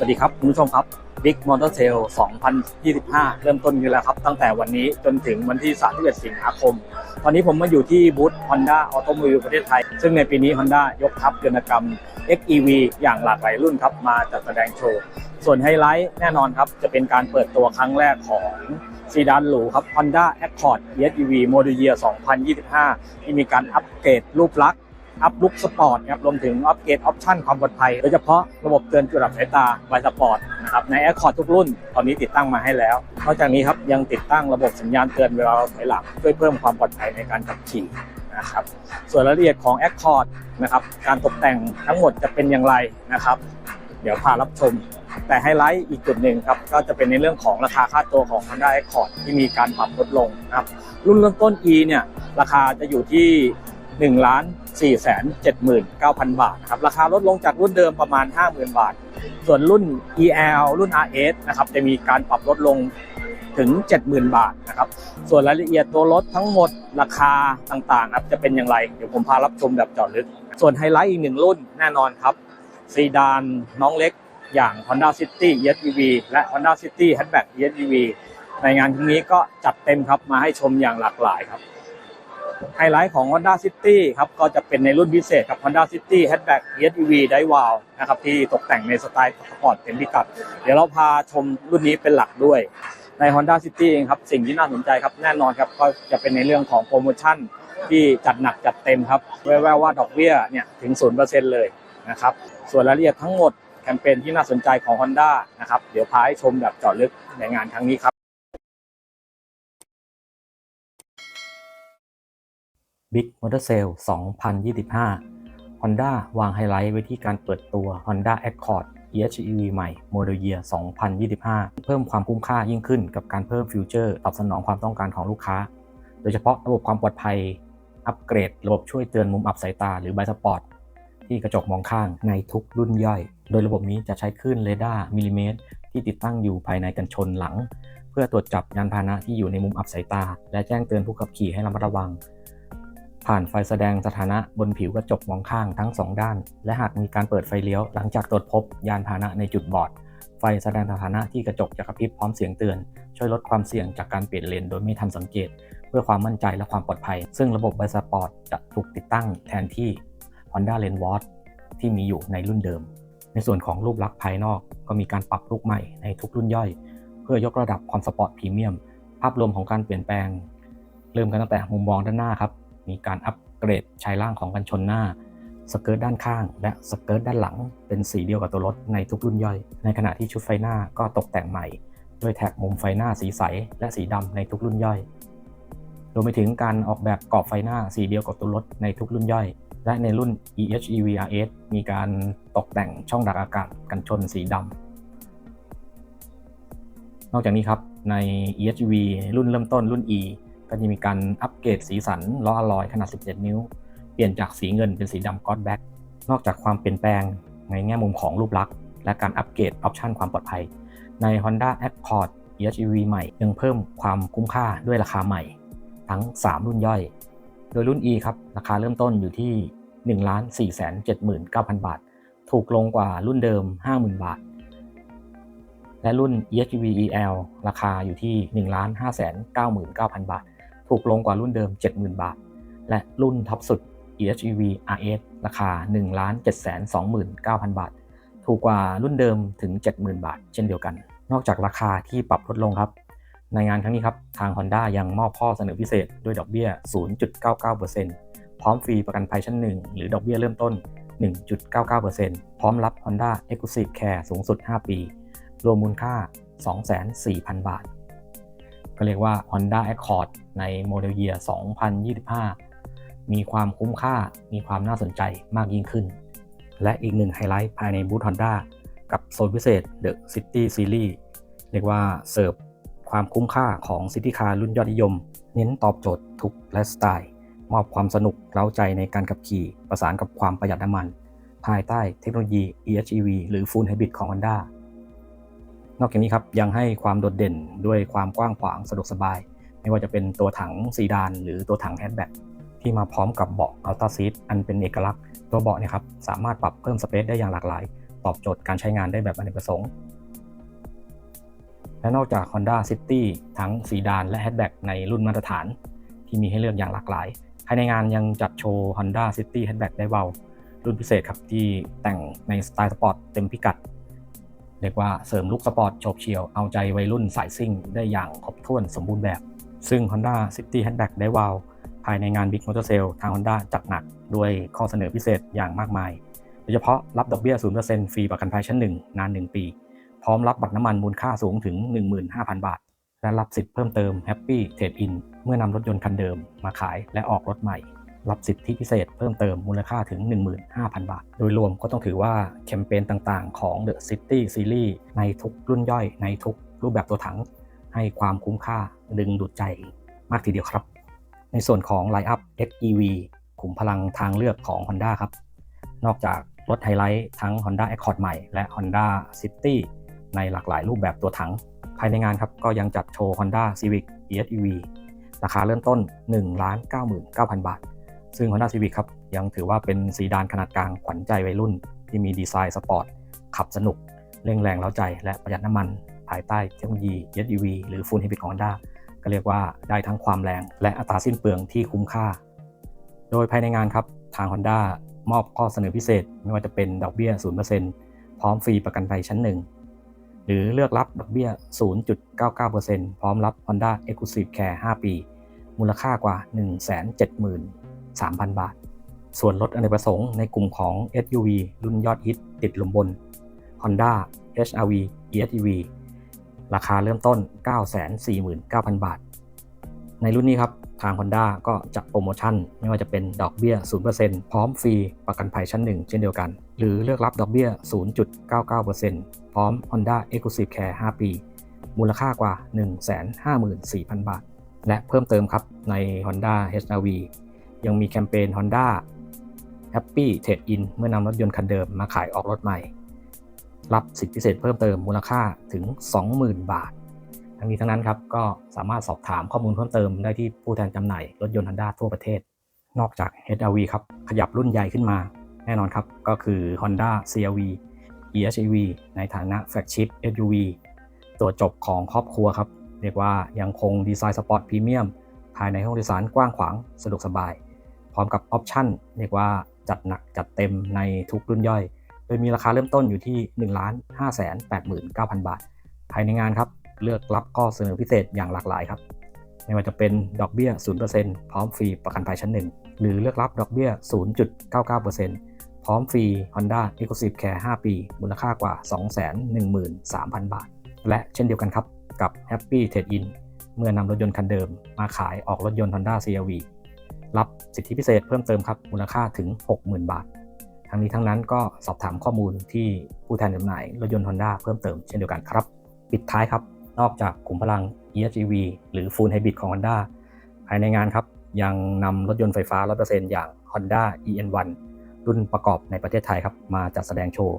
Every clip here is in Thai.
สวัสดีครับ คุณผู้ชมครับ Big Motor Sale 2025 เริ่มต้นกันแล้วครับ ตั้งแต่วันนี้จนถึงวันที่ 31 สิงหาคม ตอนนี้ผมมาอยู่ที่บูธ Honda Automobile ประเทศไทย ซึ่งในปีนี้ Honda ยกทัพยนตกรรม XEV อย่างหลากหลายรุ่นครับ มาจัดแสดงโชว์ ส่วนไฮไลท์แน่นอนครับ จะเป็นการเปิดตัวครั้งแรกของซีดานหรูครับ Honda Accord ESEV Model Year 2025 ที่มีการอัปเกรดรูปลักษณ์ อัพลุกสปอร์ตครับรวมถึงอัปเกรดออปชั่นความปลอดภัย โดยเฉพาะระบบเตือนจุดดับสายตาไวสปอร์ตนะครับใน Accord ทุกรุ่นตอนนี้ติดตั้งมาให้แล้วนอกจากนี้ครับยังติดตั้งระบบสัญญาณเตือนเวลาเราถอยหลังเพื่อเพิ่มความปลอดภัยในการขับขี่นะครับส่วนรายละเอียดของ Accord นะครับการตกแต่งทั้งหมดจะเป็นอย่างไรนะครับ เดี๋ยวพารับชม แต่ไฮไลท์อีกจุดหนึ่งครับก็จะเป็นในเรื่องของราคาค่าตัวของ Honda Accord ที่มีการปรับลดลงนะครับรุ่นเริ่มต้น E เนี่ยราคาจะอยู่ที่ 1ล้าน4แสน79,000 บาทนะครับราคาลดลงจากรุ่นเดิมประมาณ 50,000 บาท ส่วนรุ่น EL รุ่น RS นะครับจะมีการปรับลดลงถึง 70,000 บาทนะครับส่วนรายละเอียดตัวรถทั้งหมดราคาต่างๆครับจะเป็นอย่างไร เดี๋ยวผมพารับชมแบบเจาะลึก ส่วนไฮไลท์อีกหนึ่งรุ่นแน่นอนครับซีดานน้องเล็กอย่าง Honda City ESEV และ Honda City Hatchback ESEV ในงานครั้งนี้ก็จัดเต็มครับมาให้ชมอย่างหลากหลายครับ ไฮไลท์ของ Honda City ครับก็จะเป็นในรุ่นพิเศษกับ Honda City Hatchback ESEV ได้วาวนะครับที่ตกแต่งในสไตล์สปอร์ตเต็มพิกัด เดี๋ยวเราพาชมรุ่นนี้เป็นหลักด้วย ใน Honda City เองครับ สิ่งที่น่าสนใจครับแน่นอนครับก็จะเป็นในเรื่องของโปรโมชั่นที่จัดหนักจัดเต็มครับแววๆว่าดอกเบี้ยเนี่ยถึง 0%เลยนะครับส่วนรายละเอียดทั้งหมดแคมเปญที่น่าสนใจของ Honda นะครับเดี๋ยวพาให้ชมแบบเจาะลึกในงานครั้งนี้ครับ Big Motor Sale 2025 Honda วางไฮไลท์ไว้ที่การเปิดตัว Honda Accord EHEV ใหม่ Model Year 2025 เพิ่มความคุ้มค่ายิ่งขึ้นกับการเพิ่มฟิวเจอร์ตอบสนองความต้องการของลูกค้า โดยเฉพาะระบบความปลอดภัย อัปเกรด ระบบช่วยเตือนมุมอับสายตาหรือ b บสปอร์ตที่กระจกมองข้างในทุกรุ่นย่อย โดยระบบนี้จะใช้คลื่นเรดาร์มิลลิเมตร ที่ติดตั้งอยู่ภายในกันชนหลัง เพื่อตรวจจับยานพาหนะที่อยู่ในมุมอับสายตา และแจ้งเตือนผู้ขับขี่ให้ระมัดระวัง ผ่านไฟแสดงสถานะบนผิวกระจกมองข้างทั้ง 2 ด้าน และหากมีการเปิดไฟเลี้ยวหลังจากตรวจพบยานพาหนะในจุดบอด ไฟแสดงสถานะที่กระจกจะกระพริบพร้อมเสียงเตือน ช่วยลดความเสี่ยงจากการเปลี่ยนเลนโดยไม่ทันสังเกต เพื่อความมั่นใจและความปลอดภัย ซึ่งระบบไบสปอร์ตจะถูกติดตั้งแทนที่ Honda Lane Watch ที่มีอยู่ในรุ่นเดิม ในส่วนของรูปลักษณ์ภายนอกก็มีการปรับลุกใหม่ในทุกรุ่นย่อย เพื่อยกระดับความสปอร์ตพรีเมียมภาพรวมของการเปลี่ยนแปลง เริ่มกันตั้งแต่มุมมองด้านหน้าครับ มีการอัปเกรดชายล่างของกันชนหน้า สเกิร์ตด้านข้าง และสเกิร์ตด้านหลัง เป็นสีเดียวกับตัวรถในทุกรุ่นย่อย ในขณะที่ชุดไฟหน้าก็ตกแต่งใหม่ ด้วยแท็กมุมไฟหน้าสีใส และสีดำในทุกรุ่นย่อยรวมไปถึงการออกแบบกรอบไฟหน้าสีเดียวกับตัวรถในทุกรุ่นย่อย และในรุ่น EHEV RS มีการตกแต่งช่องดักอากาศกันชนสีดำนอกจากนี้ครับใน EHEV รุ่นเริ่มต้นรุ่น E ก็จะมีการอัปเกรดสีสันล้ออลลอยขนาด 17 นิ้ว เปลี่ยนจากสีเงินเป็นสีดำก็อดแบ็กนอกจากความเปลี่ยนแปลงในแง่มุมของรูปลักษณ์ และการอัปเกรดออปชันความปลอดภัย ใน Honda Accord EHEV ใหม่ยังเพิ่มความคุ้มค่าด้วยราคาใหม่ ทั้ง 3 รุ่นย่อย โดยรุ่น E ครับราคาเริ่มต้นอยู่ที่ 1 4 7 9 0 0 0 บาท ถูกลงกว่ารุ่นเดิม 50,000 บาท และรุ่น EHEV EL ราคาอยู่ที่ 1 5 9 9 0 0 0 บาท ถูกลงกว่ารุ่นเดิม 70,000 บาท และรุ่นท็อปสุด EHEV RS ราคา 1 7 2 9 0 0 0 บาท ถูกกว่ารุ่นเดิมถึง 70,000 บาท เช่นเดียวกัน นอกจากราคาที่ปรับลดลงครับ ในงานครั้งนี้ครับ ทาง Honda ยังมอบข้อเสนอพิเศษด้วยดอกเบี้ย 0.99%พร้อมฟรีประกันภัยชั้น 1 หรือดอกเบี้ยเริ่มต้น 1.99%พร้อมรับ Honda Exclusive Care สูงสุด 5 ปี รวมมูลค่า 240,000บาท ก็เรียกว่า Honda Accord ใน Model Year 2025 มีความคุ้มค่า มีความน่าสนใจมากยิ่งขึ้น และอีกหนึ่งไฮไลท์ภายในบูธ Honda กับโซนพิเศษ The City Series เรียกว่าเสิร์ฟความคุ้มค่าของซิตี้คาร์รุ่นยอดนิยม เน้นตอบโจทย์ทุกไลฟ์สไตล์ มอบความสนุกเร้าใจในการขับขี่ ประสานกับความประหยัดน้ำมัน ภายใต้เทคโนโลยี EHEV หรือ Full Hybrid ของ Honda นอกจากนี้ครับยังให้ความโดดเด่นด้วยความกว้างขวางสะดวกสบาย ไม่ว่าจะเป็นตัวถังซีดาน หรือตัวถังแฮชแบ็กที่มาพร้อมกับเบาะอัลต้าซีทอันเป็นเอกลักษณ์ตัวเบาะเนี่ยครับสามารถปรับเพิ่มสเปซได้อย่างหลากหลาย ตอบโจทย์การใช้งานได้แบบอเนกประสงค์และนอกจาก Honda City ทั้งซีดานและแฮชแบ็กในรุ่นมาตรฐาน ที่มีให้เลือกอย่างหลากหลาย ภายในงานยังจัดโชว์ Honda City Hatchback ได้เบา รุ่นพิเศษครับที่แต่งในสไตล์สปอร์ตเต็มพิกัด เรียกว่าเสริมลุคสปอร์ตโฉบเฉี่ยวเอาใจวัยรุ่นสายซิ่งได้อย่างครบถ้วนสมบูรณ์แบบ ซึ่ง Honda City Hatchback ได้วาว ภายในงาน Big Motor Sale ทาง Honda จัดหนักด้วยข้อเสนอพิเศษอย่างมากมาย โดยเฉพาะรับดอกเบี้ย 0%ฟรีประกันภัยชั้น 1 นาน 1 ปี พร้อมรับบัตรน้ำมันมูลค่าสูงถึง 15,000 บาท และรับสิทธิ์เพิ่มเติม Happy Trade In เมื่อนำรถยนต์คันเดิมมาขายและออกรถใหม่ รับสิทธิพิเศษเพิ่มเติมมูลค่าถึง 15,000 บาท โดยรวมก็ต้องถือว่าแคมเปญต่างๆ ของ The City Series ในทุกรุ่นย่อยในทุกรูปแบบตัวถัง ให้ความคุ้มค่าดึงดูดใจมากทีเดียวครับ ในส่วนของ Line-up XEV ขุมพลังทางเลือกของ Honda ครับ นอกจากรถไฮไลท์ทั้ง Honda Accord ใหม่และ Honda City ในหลากหลายรูปแบบตัวถัง ภายในงานครับก็ยังจัดโชว์ Honda Civic EHEV ราคาเริ่มต้น 1,99,000 บาท ซึ่ง Honda Civic ครับ ยังถือว่าเป็นซีดานขนาดกลางขวัญใจวัยรุ่น ที่มีดีไซน์สปอร์ต ขับสนุก เร่งแรงเร้าใจ และประหยัดน้ำมัน ภายใต้เทคโนโลยี EHEV หรือ Full Hybrid ของ Honda ก็เรียกว่าได้ทั้งความแรง และอัตราสิ้นเปลืองที่คุ้มค่า โดยภายในงานครับทาง Honda มอบข้อเสนอพิเศษ ไม่ว่าจะเป็นดอกเบี้ย 0%พร้อมฟรีประกันภัยชั้นหนึ่งหรือเลือกรับดอกเบี้ย 0.99%พร้อมรับ Honda Exclusive Care 5 ปี มูลค่ากว่า 3,000 บาท ส่วนลดอเนกประสงค์ในกลุ่มของ SUV รุ่นยอดฮิตติดลมบน Honda HRV EHEV ราคาเริ่มต้น 949,000 บาท ในรุ่นนี้ครับ ทาง Honda ก็จัดโปรโมชั่น ไม่ว่าจะเป็นดอกเบี้ย 0%พร้อมฟรีประกันภัยชั้นหนึ่งเช่นเดียวกัน หรือเลือกรับดอกเบี้ย 0.99%พร้อม Honda Exclusive Care 5 ปี มูลค่ากว่า 154,000 บาท และเพิ่มเติมครับใน Honda HR-V ยังมีแคมเปญ Honda Happy Trade In เมื่อนำรถยนต์คันเดิมมาขายออกรถใหม่ รับสิทธิพิเศษเพิ่มเติมมูลค่าถึง 20,000 บาท ทั้งนี้ทั้งนั้นครับก็สามารถสอบถามข้อมูลเพิ่มเติมได้ที่ผู้แทนจำหน่ายรถยนต์ Honda ทั่วประเทศ นอกจาก HR-V ครับขยับรุ่นใหญ่ขึ้นมา แน่นอนครับก็คือ Honda CR-V EHEV ในฐานะแฟลกชิพ SUV ตัวจบของครอบครัวครับ เรียกว่ายังคงดีไซน์สปอร์ตพรีเมียมภายในห้องโดยสารกว้างขวางสะดวกสบาย ร้อมกับออปชั่นเรียกว่าจัดหนักจัดเต็มในทุกรุ่นย่อย โดยมีราคาเริ่มต้นอยู่ที่ 1 5 8 9 0 0 0 บาท ภายในงานครับ เลือกรับข้อเสนอพิเศษอย่างหลากหลายครับ ไม่ว่าจะเป็นดอกเบี้ย 0%พร้อมฟรีประกันภัยชั้นหนึ่งหรือเลือกรับดอกเบี้ย 0.99%พร้อมฟรี Honda Exclusive Care 5 ปี มูลค่ากว่า 213,000 บาท และเช่นเดียวกันครับกับ Happy Trade In เมื่อนำรถยนต์คันเดิมมาขายออกรถยนต์ Honda CR-V รับสิทธิพิเศษเพิ่มเติมครับมูลค่าถึง 60,000 บาท ทั้งนี้ทั้งนั้นก็สอบถามข้อมูลที่ผู้แทนจำหน่ายรถยนต์ Honda เพิ่มเติมเช่นเดียวกันครับ ปิดท้ายครับ นอกจากขุมพลัง EHEV หรือ Full Hybrid ของ Honda ภายในงานครับ ยังนำรถยนต์ไฟฟ้า 100%อย่าง Honda EN1 รุ่นประกอบในประเทศไทยครับมาจัดแสดงโชว์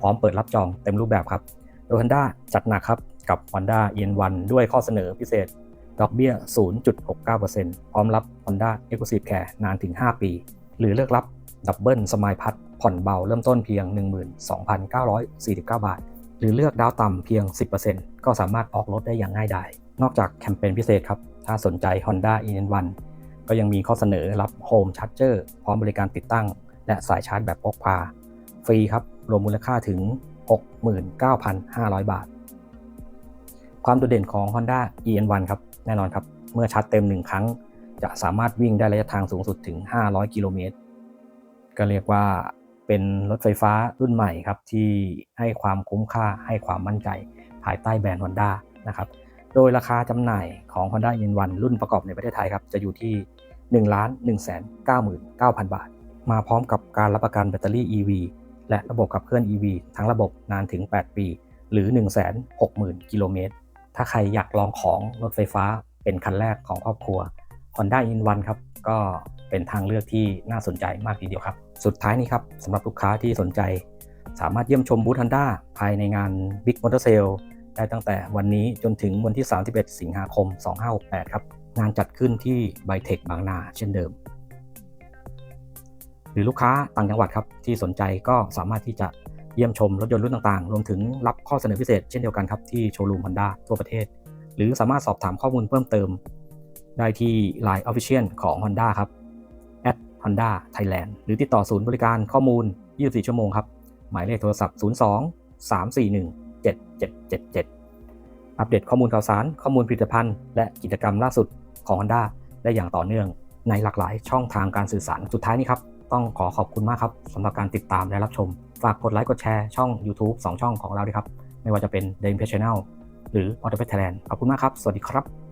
พร้อมเปิดรับจองเต็มรูปแบบครับโดย Honda จัดหนักครับกับ Honda EN1 ด้วยข้อเสนอพิเศษ ดอกเบี้ย 0.69%พร้อมรับ Honda Exclusive Care นานถึง 5 ปี หรือเลือกรับดับเบิลสมายพัดผ่อนเบาเริ่มต้นเพียง 12,949 บาท หรือเลือกดาวต่ำเพียง 10%ก็สามารถออกรถได้อย่างง่ายดายนอกจากแคมเปญพิเศษครับ ถ้าสนใจ Honda EN1 ก็ยังมีข้อเสนอรับ Home Charger พร้อมบริการติดตั้ง และสายชาร์จแบบพกพา ฟรีครับ รวมมูลค่าถึง 69,500 บาท ความโดดเด่นของ Honda EN1 ครับ แน่นอนครับ เมื่อชาร์จเต็ม 1 ครั้ง จะสามารถวิ่งได้ระยะทางสูงสุดถึง 500 กิโลเมตร ก็เรียกว่าเป็นรถไฟฟ้ารุ่นใหม่ครับ ที่ให้ความคุ้มค่าให้ความมั่นใจ ภายใต้แบรนด์ Honda นะครับโดยราคาจำหน่ายของ Honda EN1 รุ่นประกอบในประเทศไทยครับ จะอยู่ที่1ล้าน1 99,000 บาท มาพร้อมกับการรับประกันแบตเตอรี่ EV และระบบขับเคลื่อน EV ทั้งระบบนานถึง 8 ปี หรือ 160,000 กิโลเมตร ถ้าใครอยากลองของรถไฟฟ้าเป็นคันแรกของครอบครัว Honda in One ครับก็เป็นทางเลือกที่น่าสนใจมากทีเดียวครับ สุดท้ายนี้ครับสำหรับลูกค้าที่สนใจ สามารถเยี่ยมชมบูธ Honda ภายในงาน Big Motor Sale ได้ตั้งแต่วันนี้จนถึงวันที่ 31 สิงหาคม 2568 ครับ งานจัดขึ้นที่ไบเทคบางนาเช่นเดิม หรือลูกค้าต่างจังหวัดครับที่สนใจก็สามารถที่จะ เยี่ยมชมรถยนต์รุ่นต่างๆ รวมถึงรับข้อเสนอพิเศษเช่นเดียวกันครับที่โชว์รูม Honda ทั่วประเทศ หรือสามารถสอบถามข้อมูลเพิ่มเติม ได้ที่ Line Official ของ Honda ครับ @honda thailand หรือติดต่อศูนย์บริการข้อมูล 24 ชั่วโมงครับ หมายเลขโทรศัพท์ 02 341 7777 อัปเดตข้อมูลข่าวสาร ข้อมูลผลิตภัณฑ์ และกิจกรรมล่าสุดของ Honda ได้อย่างต่อเนื่องในหลากหลายช่องทางการสื่อสารสุดท้ายนี้ครับ ต้องขอขอบคุณมากครับสำหรับการติดตามและรับชม ฝากกดไลค์กดแชร์ช่อง YouTube 2 ช่องของเราด้วยครับ ไม่ว่าจะเป็น The Impressional หรือ Auto Thailand ขอบคุณมากครับ สวัสดีครับ